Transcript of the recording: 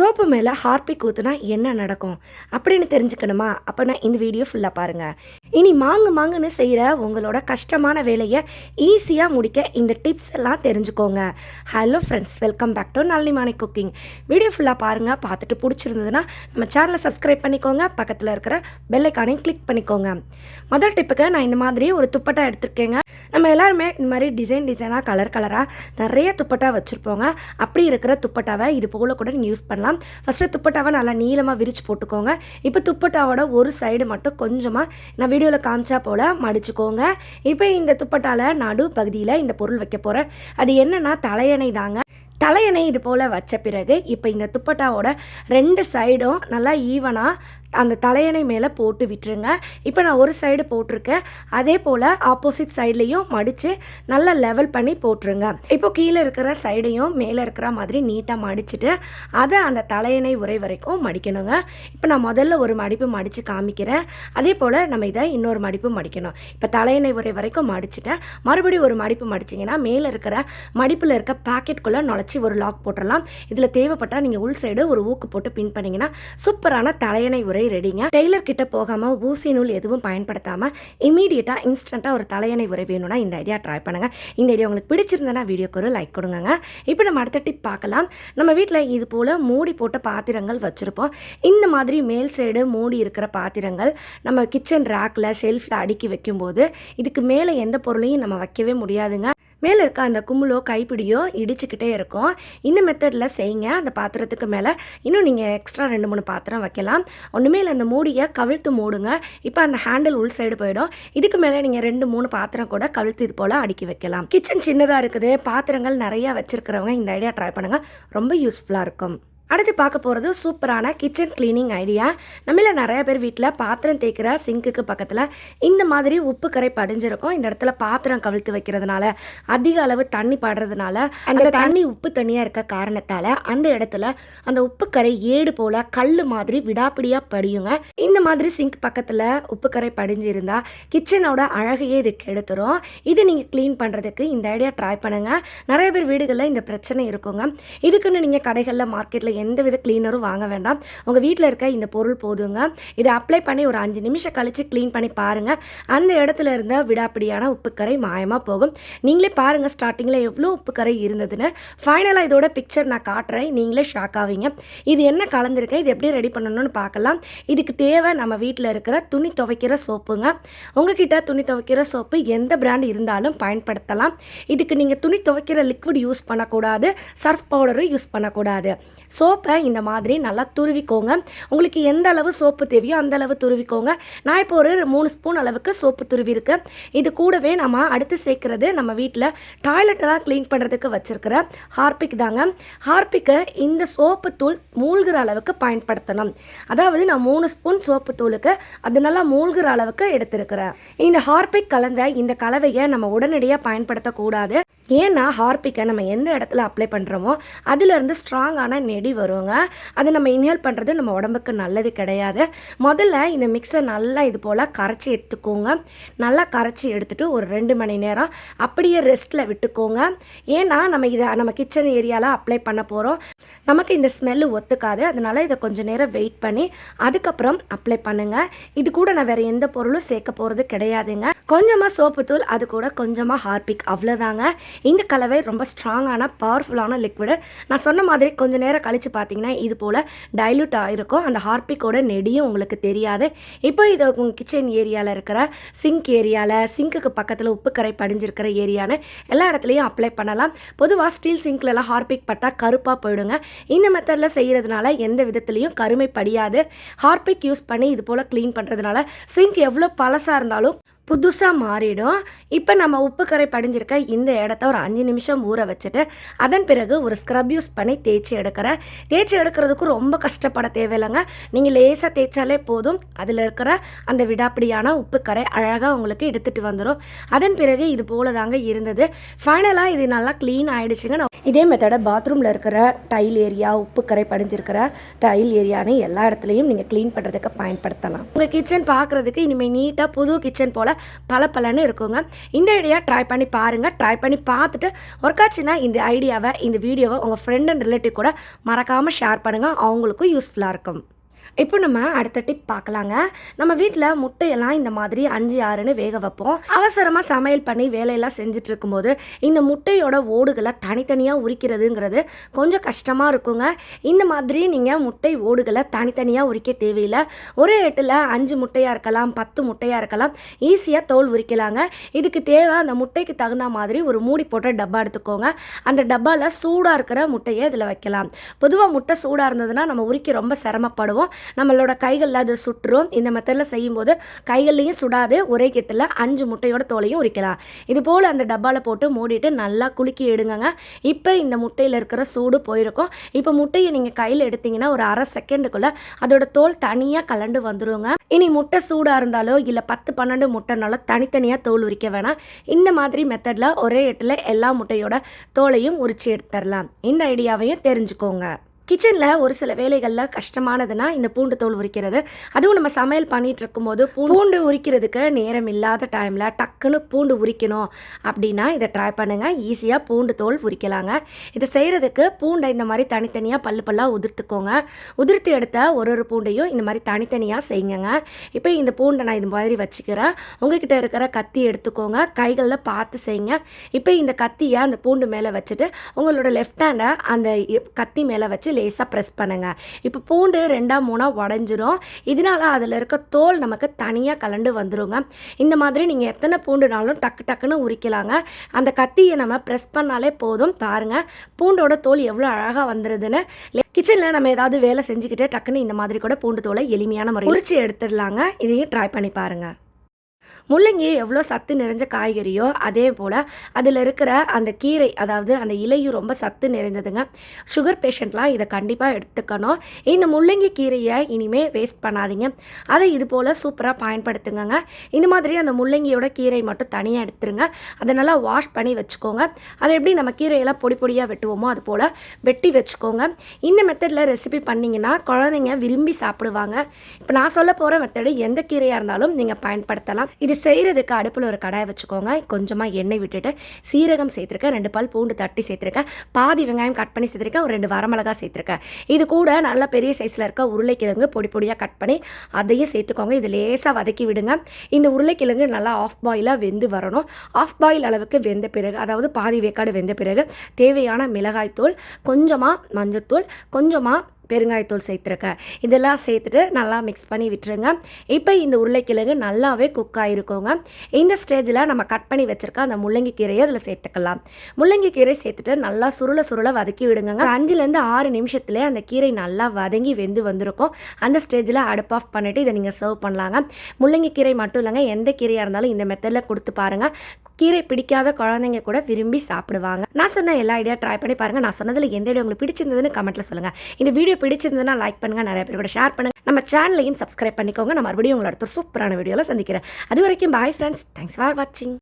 Soap மேலே Harpic ஊற்றுனா என்ன நடக்கும் அப்படின்னு தெரிஞ்சுக்கணுமா? அப்போனா இந்த வீடியோ ஃபுல்லாக பாருங்கள் இனி மாங்கு மாங்குன்னு செய்கிற உங்களோட கஷ்டமான வேலையை ஈஸியாக முடிக்க இந்த டிப்ஸ் எல்லாம் தெரிஞ்சுக்கோங்க. Hello friends welcome back to Nallimani cooking video ஃபுல்லாக பாருங்கள் பார்த்துட்டு பிடிச்சிருந்ததுன்னா நம்ம சேனலை சப்ஸ்கிரைப் பண்ணிக்கோங்க பக்கத்தில் இருக்கிற பெல்லைக்கானையும் கிளிக் பண்ணிக்கோங்க. முதல் டிப்புக்கு நான் இந்த மாதிரி ஒரு துப்பட்டா எடுத்திருக்கேங்க. நம்ம எல்லாருமே இந்த மாதிரி டிசைன் டிசைனாக கலர் கலராக நிறைய துப்பட்டா வச்சுருப்போங்க. அப்படி இருக்கிற துப்பட்டாவை இது போல் கூட நீங்கள் யூஸ் பண்ணலாம். ஃபஸ்ட்டு துப்பட்டாவை நல்லா நீளமாக விரித்து போட்டுக்கோங்க. இப்போ துப்பட்டாவோட ஒரு சைடு மட்டும் கொஞ்சமாக நான் வீடியோவில் காமிச்சா போல் மடிச்சுக்கோங்க. இப்போ இந்த துப்பட்டால நடு பகுதியில் இந்த பொருள் வைக்க போகிறேன் அது என்னென்னா தலையணை தாங்க. தலையணை இது போல் வச்ச பிறகு இப்போ இந்த துப்பட்டாவோட ரெண்டு சைடும் நல்லா ஈவனாக அந்த தலையணை மேலே போட்டு விட்டுருங்க. இப்போ நான் ஒரு சைடு போட்டிருக்கேன். அதே போல் ஆப்போசிட் சைட்லேயும் மடித்து நல்லா லெவல் பண்ணி போட்டுருங்க. இப்போ கீழே இருக்கிற சைடையும் மேலே இருக்கிற மாதிரி நீட்டாக மடிச்சுட்டு அதை அந்த தலையணை உரை வரைக்கும் மடிக்கணுங்க. இப்போ நான் முதல்ல ஒரு மடிப்பு மடித்து காமிக்கிறேன். அதே போல் நம்ம இதை இன்னொரு மடிப்பு மடிக்கணும். இப்போ தலையணை உரை வரைக்கும் மடிச்சுட்டேன் மறுபடியும் ஒரு மடிப்பு மடிச்சிங்கன்னா மேலே இருக்கிற மடிப்பில் இருக்க பாக்கெட்குள்ளே நுழைச்சி ஒரு லாக் போட்டுடலாம் இதில் தேவைப்பட்டால் நீங்கள் உள் சைடு ஒரு ஊக்கு போட்டு பின் பண்ணிங்கன்னா சூப்பரான தலையணை உரை ரெடிங்க டெய்லர் கிட்ட போகாமல் ஊசி நூல் எதுவும் பயன்படுத்தாமல் இமீடியட்டாக இன்ஸ்டண்ட்டாக ஒரு தலையணை உரை வேணும்னா இந்த ஐடியா ட்ரை பண்ணுங்கள் இந்த ஐடியா உங்களுக்கு பிடிச்சிருந்தனா வீடியோக்கு ஒரு லைக் கொடுங்க இப்போ நம்ம அடுத்த டிப் பார்க்கலாம். நம்ம வீட்டில் இது போல் மூடி போட்ட பாத்திரங்கள் வச்சுருப்போம். இந்த மாதிரி மேல் சைடு மூடி இருக்கிற பாத்திரங்கள் நம்ம கிச்சன் ரேக்கில் ஷெல்ஃபில் அடுக்கி வைக்கும்போது இதுக்கு மேலே எந்த பொருளையும் நம்ம வைக்கவே முடியாதுங்க. மேலே இருக்க அந்த கும்முலோ கைப்பிடியோ இடிச்சுக்கிட்டே இருக்கும். இந்த மெத்தடில் செய்யுங்க. அந்த பாத்திரத்துக்கு மேலே இன்னும் நீங்கள் எக்ஸ்ட்ரா ரெண்டு மூணு பாத்திரம் வைக்கலாம். ஒன்றுமே இல்லை அந்த மூடியை கவிழ்த்து மூடுங்க. இப்போ அந்த ஹேண்டில் உள் சைடு போயிடும். இதுக்கு மேலே நீங்கள் ரெண்டு மூணு பாத்திரம் கூட கவிழ்த்து இது போல் அடுக்கி வைக்கலாம். கிச்சன் சின்னதாக இருக்குது. பாத்திரங்கள் நிறையா வச்சுருக்கிறவங்க இந்த ஐடியா ட்ரை பண்ணுங்கள் ரொம்ப யூஸ்ஃபுல்லாக இருக்கும். அடுத்து பார்க்க போகிறது சூப்பரான கிச்சன் க்ளீனிங் ஐடியா நம்மள நிறைய பேர் வீட்டில் பாத்திரம் தேய்க்கிற சிங்க்குக்கு பக்கத்தில் இந்த மாதிரி உப்பு கரை படிஞ்சிருக்கும். இந்த இடத்துல பாத்திரம் கவிழ்த்து வைக்கிறதுனால அதிக அளவு தண்ணி படுறதுனால அந்த தண்ணி உப்பு தண்ணியாக இருக்க காரணத்தால் அந்த இடத்துல அந்த உப்பு கரை ஏடு போல் கல் மாதிரி விடாப்பிடியாக படியுங்க. இந்த மாதிரி சிங்க் பக்கத்தில் உப்பு கரை படிஞ்சிருந்தா கிச்சனோட அழகையே இது கெடுத்துரும் இது நீங்கள் க்ளீன் பண்ணுறதுக்கு இந்த ஐடியா ட்ரை பண்ணுங்கள் நிறைய பேர் வீடுகளில் இந்த பிரச்சனை இருக்குங்க. இதுக்குன்னு நீங்கள் கடைகளில் மார்க்கெட்டில் எந்த வித க்ளீனரும் வாங்க வேண்டாம். உங்கள் வீட்டில் இருக்க இந்த பொருள் போதுங்க. இதை அப்ளை பண்ணி ஒரு அஞ்சு நிமிஷம் கழித்து க்ளீன் பண்ணி பாருங்கள் அந்த இடத்துல இருந்த விடாப்பிடியான உப்புக்கரை மாயமாக போகும். நீங்களே பாருங்கள் ஸ்டார்டிங்கில் எவ்வளோ உப்புக்கரை இருந்ததுன்னு. ஃபைனலாக இதோட பிக்சர் நான் காட்டுறேன். நீங்களே ஷாக் ஆவீங்க. இது என்ன கலந்துருக்கேன் இது எப்படி ரெடி பண்ணணும்னு பார்க்கலாம். இதுக்கு தேவை நம்ம வீட்டில் இருக்கிற துணி துவைக்கிற சோப்புங்க. உங்ககிட்ட துணி துவைக்கிற சோப்பு எந்த பிராண்ட் இருந்தாலும் பயன்படுத்தலாம். இதுக்கு நீங்கள் துணி துவைக்கிற லிக்விட் யூஸ் பண்ணக்கூடாது. சர்ஃப் பவுடரும் யூஸ் பண்ணக்கூடாது. சோப்பை இந்த மாதிரி நல்லா துருவிக்கோங்க. உங்களுக்கு எந்த அளவு சோப்பு தேவையோ அந்த அளவு துருவிக்கோங்க. நான் இப்போ ஒரு மூணு ஸ்பூன் அளவுக்கு சோப்பு துருவி இருக்கு இது கூடவே நம்ம அடுத்து சேர்க்குறது நம்ம வீட்டில் டாய்லெட்டெல்லாம் க்ளீன் பண்ணுறதுக்கு வச்சுருக்கிற ஹார்பிக் தாங்க. ஹார்பிக்கை இந்த சோப்பு தூள் மூழ்கிற அளவுக்கு பயன்படுத்தணும். அதாவது நான் மூணு ஸ்பூன் சோப்பு தூளுக்கு அது நல்லா மூழ்கிற அளவுக்கு எடுத்திருக்கிறேன். இந்த ஹார்பிக் கலந்த இந்த கலவையை நம்ம உடனடியாக பயன்படுத்தக்கூடாது. ஏன்னா ஹார்பிக்கை நம்ம எந்த இடத்துல அப்ளை பண்ணுறோமோ அதுலேருந்து ஸ்ட்ராங்கான நெடி வருங்க. அது நம்ம இன்ஹேல் பண்ணுறது நம்ம உடம்புக்கு நல்லது கிடையாது. முதல்ல இந்த மிக்ஸை நல்லா இது போல் கரைச்சி எடுத்துக்கோங்க. நல்லா கரைச்சி எடுத்துகிட்டு ஒரு ரெண்டு மணி நேரம் அப்படியே ரெஸ்ட்டில் விட்டுக்கோங்க. ஏன்னா நம்ம இதை நம்ம கிச்சன் ஏரியாவில் அப்ளை பண்ண போகிறோம் நமக்கு இந்த ஸ்மெல்லு ஒத்துக்காது. அதனால் இதை கொஞ்சம் நேரம் வெயிட் பண்ணி அதுக்கப்புறம் அப்ளை பண்ணுங்கள் இது கூட நான் வேறு எந்த பொருளும் சேர்க்க போகிறது கிடையாதுங்க. கொஞ்சமாக சோப்பு தூள் அது கூட கொஞ்சமாக ஹார்பிக் அவ்வளோதாங்க இந்த கலவை ரொம்ப ஸ்ட்ராங்கான பவர்ஃபுல்லான லிக்விடு நான் சொன்ன மாதிரி கொஞ்சம் நேரம் கழித்து பார்த்தீங்கன்னா இது போல் டைல்யூட் ஆகிருக்கும் அந்த ஹார்பிக்கோட நெடியும் உங்களுக்கு தெரியாது. இப்போ இது உங்கள் கிச்சன் ஏரியாவில் இருக்கிற சிங்க் ஏரியாவில் சிங்க்குக்கு பக்கத்தில் உப்பு கரை படிஞ்சிருக்கிற ஏரியான்னு எல்லா இடத்துலையும் அப்ளை பண்ணலாம். பொதுவாக ஸ்டீல் சிங்க்லலாம் ஹார்பிக் பட்டால் கருப்பாக போயிடுங்க. இந்த மெத்தடில் செய்கிறதுனால எந்த விதத்துலேயும் கருமை படியாது. ஹார்பிக் யூஸ் பண்ணி இது போல் க்ளீன் பண்ணுறதுனால சிங்க் எவ்வளோ பழசாக இருந்தாலும் புதுசாக மாறிடும். இப்போ நம்ம உப்பு கரை படிஞ்சிருக்க இந்த இடத்த ஒரு அஞ்சு நிமிஷம் ஊற வச்சுட்டு அதன் பிறகு ஒரு ஸ்க்ரப் யூஸ் பண்ணி தேய்ச்சி எடுக்கிறேன் தேய்ச்சி எடுக்கிறதுக்கு ரொம்ப கஷ்டப்பட தேவையில்லைங்க. நீங்கள் லேசாக தேய்ச்சாலே போதும். அதில் இருக்கிற அந்த விடாப்பிடியான உப்பு கரை அழகாக உங்களுக்கு எடுத்துகிட்டு வந்துடும் அதன் பிறகு இது போல தாங்க இருந்தது ஃபைனலாக இது நல்லா க்ளீன் ஆகிடுச்சுங்க நான் இதே மெத்தடை பாத்ரூமில் இருக்கிற டைல் ஏரியா உப்பு கரை படிஞ்சிருக்கிற டைல் ஏரியான்னு எல்லா இடத்துலையும் நீங்கள் க்ளீன் பண்ணுறதுக்கு பயன்படுத்தலாம். உங்கள் கிச்சன் பார்க்குறதுக்கு இனிமேல் நீட்டாக புது கிச்சன் போல் பல பலன்னு இருக்குங்க. இந்த ஐடியா ட்ரை பண்ணி பாருங்கள் ட்ரை பண்ணி பார்த்துட்டு ஒர்க் ஆச்சுன்னா இந்த ஐடியாவை இந்த வீடியோவை உங்கள் ஃப்ரெண்ட் அண்ட் ரிலேட்டிவ் கூட மறக்காமல் ஷேர் பண்ணுங்கள் அவங்களுக்கும் யூஸ்ஃபுல்லாக இருக்கும். இப்போ நம்ம அடுத்த டிப் பார்க்கலாங்க. நம்ம வீட்டில் முட்டையெல்லாம் இந்த மாதிரி அஞ்சு ஆறுன்னு வேக வைப்போம். அவசரமாக சமையல் பண்ணி வேலையெல்லாம் செஞ்சுட்டு இருக்கும்போது இந்த முட்டையோட ஓடுகளை தனித்தனியாக உரிக்கிறதுங்கிறது கொஞ்சம் கஷ்டமாக இருக்குங்க. இந்த மாதிரி நீங்கள் முட்டை ஓடுகளை தனித்தனியாக உரிக்க தேவையில்லை. ஒரே எட்டில் அஞ்சு முட்டையாக இருக்கலாம் பத்து முட்டையாக இருக்கலாம் ஈஸியாக தோல் உரிக்கலாங்க. இதுக்கு தேவை அந்த முட்டைக்கு தகுந்த மாதிரி ஒரு மூடி போட்ட டப்பா எடுத்துக்கோங்க. அந்த டப்பாவில் சூடாக இருக்கிற முட்டையை இதில் வைக்கலாம். பொதுவாக முட்டை சூடாக இருந்ததுன்னா நம்ம உரிக்க ரொம்ப சிரமப்படுவோம். நம்மளோட கைகளில் அது சுட்டுரும் இந்த மெத்தடில் செய்யும்போது கைகள்லையும் சுடாது ஒரே கிட்டில் அஞ்சு முட்டையோட தோலையும் உரிக்கலாம். இது போல் அந்த டப்பாவில் போட்டு மூடிட்டு நல்லா குலுக்கி எடுங்கங்க. இப்போ இந்த முட்டையில் இருக்கிற சூடு போயிருக்கும். இப்போ முட்டையை நீங்கள் கையில் எடுத்தீங்கன்னா ஒரு அரை செகண்டுக்குள்ளே அதோட தோல் தனியாக கலண்டு வந்துருங்க. இனி முட்டை சூடாக இருந்தாலோ இல்லை பத்து பன்னெண்டு முட்டைனாலோ தனித்தனியாக தோல் உரிக்க வேணாம். இந்த மாதிரி மெத்தடில் ஒரே எட்டில் எல்லா முட்டையோட தோலையும் உரிச்சு எடுத்துடலாம். இந்த ஐடியாவையும் தெரிஞ்சுக்கோங்க. கிச்சனில் ஒரு சில வேலைகளில் கஷ்டமானதுன்னா இந்த பூண்டு தோல் உரிக்கிறது. அதுவும் நம்ம சமையல் பண்ணிட்டு இருக்கும்போது பூண்டு உரிக்கிறதுக்கு நேரம் இல்லாத டைமில் டக்குன்னு பூண்டு உரிக்கணும் அப்படின்னா இதை ட்ரை பண்ணுங்கள் ஈஸியாக பூண்டு தோல் உரிக்கலாங்க. இதை செய்கிறதுக்கு பூண்டை இந்த மாதிரி தனித்தனியாக பல்லு பல்லாக உதிர்த்துக்கோங்க. உதிர்த்து எடுத்த ஒரு ஒரு பூண்டையும் இந்த மாதிரி தனித்தனியாக செய்யுங்க. இப்போ இந்த பூண்டை நான் இது மாதிரி வச்சுக்கிறேன். உங்ககிட்ட இருக்கிற கத்தி எடுத்துக்கோங்க. கைகளில் பார்த்து செய்யுங்க. இப்போ இந்த கத்தியை அந்த பூண்டு மேலே வச்சுட்டு உங்களோட லெஃப்ட் ஹேண்டை அந்த கத்தி மேலே வச்சு லேசாக ப்ரெஸ் பண்ணுங்கள் இப்போ பூண்டு ரெண்டாக மூணாக உடஞ்சிரும். இதனால அதில் இருக்க தோல் நமக்கு தனியாக கலண்டு வந்துருங்க. இந்த மாதிரி நீங்கள் எத்தனை பூண்டுனாலும் டக்கு டக்குன்னு உரிக்கலாங்க. அந்த கத்தியை நம்ம ப்ரெஸ் பண்ணாலே போதும். பாருங்கள் பூண்டோட தோல் எவ்வளோ அழகாக வந்துடுதுன்னு கிச்சனில் நம்ம ஏதாவது வேலை செஞ்சுக்கிட்டே டக்குன்னு இந்த மாதிரி கூட பூண்டு தோலை எளிமையான முறை உரிச்சு எடுத்துடலாங்க. இதையும் ட்ரை பண்ணி பாருங்கள் முள்ளங்கி எவ்வளோ சத்து நிறைஞ்ச காய்கறியோ அதே போல் அதில் இருக்கிற அந்த கீரை அதாவது அந்த இலையும் ரொம்ப சத்து நிறைந்ததுங்க. சுகர் பேஷண்ட்லாம் இதை கண்டிப்பாக எடுத்துக்கணும். இந்த முள்ளங்கி கீரையை இனிமேல் வேஸ்ட் பண்ணாதீங்க. அதை இது போல் சூப்பராக பயன்படுத்துங்கங்க. இந்த மாதிரி அந்த முள்ளங்கியோட கீரை மட்டும் தனியாக எடுத்துருங்க. அதை நல்லா வாஷ் பண்ணி வச்சுக்கோங்க. அதை எப்படி நம்ம கீரையெல்லாம் பொடி பொடியாக வெட்டுவோமோ அது போல் வெட்டி வச்சுக்கோங்க. இந்த மெத்தடில் ரெசிபி பண்ணிங்கன்னா குழந்தைங்க விரும்பி சாப்பிடுவாங்க. இப்போ நான் சொல்ல போகிற மெத்தடு எந்த கீரையாக இருந்தாலும் நீங்கள் பயன்படுத்தலாம். இது செய்கிறதுக்கு அடுப்பில் ஒரு கடாய் வச்சுக்கோங்க. கொஞ்சமாக எண்ணெய் விட்டுட்டு சீரகம் சேர்த்துருக்கேன். ரெண்டு பல் பூண்டு தட்டி சேர்த்துருக்கேன். பாதி வெங்காயம் கட் பண்ணி சேர்த்துருக்கேன். ஒரு ரெண்டு வரமிளகா சேர்த்துருக்கேன். இது கூட நல்ல பெரிய சைஸில் இருக்க உருளைக்கிழங்கு பொடி பொடியாக கட் பண்ணி அதையும் சேர்த்துக்கோங்க. இது லேசாக வதக்கி விடுங்க. இந்த உருளைக்கிழங்கு நல்லா ஆஃப் பாயிலாக வெந்து வரணும். ஆஃப் பாயில் அளவுக்கு வெந்த பிறகு அதாவது பாதி வேக்காடு வெந்த பிறகு தேவையான மிளகாய்த்தூள் கொஞ்சமாக மஞ்சத்தூள் கொஞ்சமாக பெருங்காயத்தூள் சேர்த்துருக்கேன் இதெல்லாம் சேர்த்துட்டு நல்லா மிக்ஸ் பண்ணி விட்டுருங்க. இப்போ இந்த உருளைக்கிழங்கு நல்லாவே குக் ஆகிருக்கோங்க இந்த ஸ்டேஜில் நம்ம கட் பண்ணி வச்சுருக்க அந்த முள்ளங்கி கீரையை அதில் சேர்த்துக்கலாம். முள்ளங்கி கீரை சேர்த்துட்டு நல்லா சுருள சுருள வதக்கி விடுங்க ஒரு அஞ்சுலேருந்து ஆறு நிமிஷத்துலேயே அந்த கீரை நல்லா வதங்கி வெந்து வந்திருக்கும். அந்த ஸ்டேஜில் அடுப்பு ஆஃப் பண்ணிவிட்டு இதை நீங்கள் சர்வ் பண்ணலாங்க. முள்ளங்கி கீரை மட்டும் இல்லைங்க. எந்த கீரையாக இருந்தாலும் இந்த மெத்தடில் கொடுத்து பாருங்கள் கீரை பிடிக்காத குழந்தைங்க கூட விரும்பி சாப்பிடுவாங்க. நான் சொன்ன எல்லா ஐடியா ட்ரை பண்ணி பாருங்கள் நான் சொன்னதில் எந்த ஐடியா உங்களுக்கு பிடிச்சிருந்ததுன்னு கமெண்ட்டில் சொல்லுங்கள் இந்த வீடியோ பிடிச்சிருந்ததுன்னா லைக் பண்ணுங்கள் நிறைய பேர் கூட ஷேர் பண்ணுங்கள் நம்ம சேனலையும் சப்ஸ்கிரைப் பண்ணிக்கோங்க. நான் மறுபடியும் உங்களோட சூப்பரான வீடியோவில் சந்திக்கிறேன். அது வரைக்கும் பாய் ஃப்ரெண்ட்ஸ் தேங்க்ஸ் ஃபார் வாட்சிங்